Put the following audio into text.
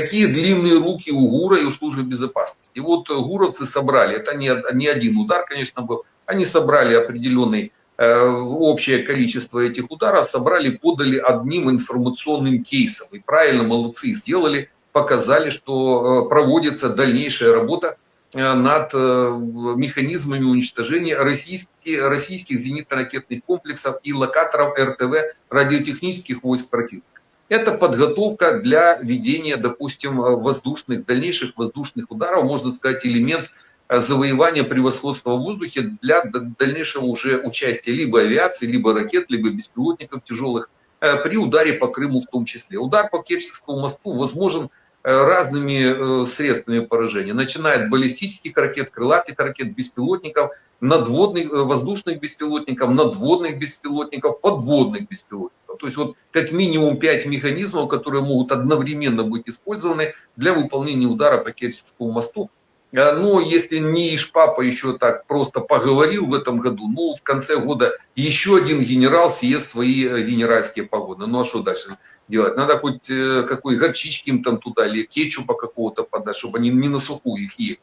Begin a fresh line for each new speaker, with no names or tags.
такие длинные руки у ГУРа и у службы безопасности. И вот гуровцы собрали, это не, не один удар, конечно, был, они собрали определенный э, общее количество этих ударов, собрали, подали одним информационным кейсом. И правильно, молодцы, сделали, показали, что э, проводится дальнейшая работа э, над механизмами уничтожения российских, российских зенитно-ракетных комплексов и локаторов РТВ радиотехнических войск противника. Это подготовка для ведения, допустим, воздушных, дальнейших воздушных ударов, можно сказать, элемент Э, завоевания превосходства в воздухе для дальнейшего уже участия либо авиации, либо ракет, либо беспилотников тяжелых э, при ударе по Крыму в том числе. Удар по Керченскому мосту возможен э, разными средствами поражения, начиная от баллистических ракет, крылатых ракет, беспилотников, надводных, воздушных беспилотников, надводных беспилотников, подводных беспилотников. То есть вот как минимум пять механизмов, которые могут одновременно быть использованы для выполнения удара по Керченскому мосту а, ну, если не Ишпапа еще так просто поговорил в этом году, ну, в конце года еще один генерал съест свои э, генеральские погоны. Ну, а что дальше делать? Надо хоть э, какой горчички им там туда или кетчупа какого-то подать, чтобы они не на сухую их ели.